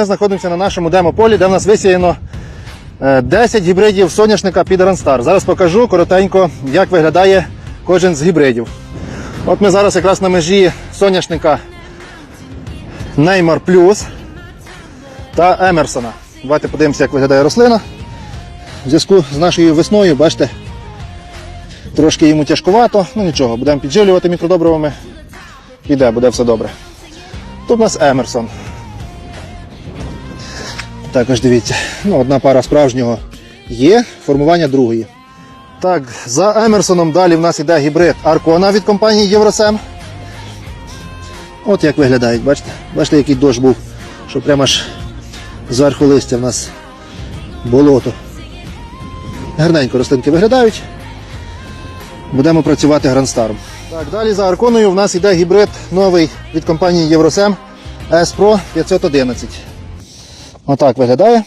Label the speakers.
Speaker 1: Ми знаходимося на нашому демополі, де в нас висіяно е, 10 гібридів соняшника під Рансtar. Зараз покажу коротенько, як виглядає кожен з гібридів. От ми зараз якраз на межі соняшника Neymar Plus та Емерсона. Давайте подивимося, як виглядає рослина. В зв'язку з нашою весною, бачите, трошки йому тяжкувато, ну нічого, будемо підживлювати мікродобривами. Піде, буде все добре. Тут у нас Емерсон. Також дивіться, ну, одна пара справжнього є, формування другої. Так, за Емерсоном далі в нас іде гібрид Аркона від компанії Євросем. От як виглядають, бачите? Бачите, який дощ був, що прямо аж зверху листя в нас болото. Гарненько рослинки виглядають. Будемо працювати гранстаром. Так, далі за Арконою в нас іде гібрид новий від компанії Євросем S Pro 511. Отак виглядає.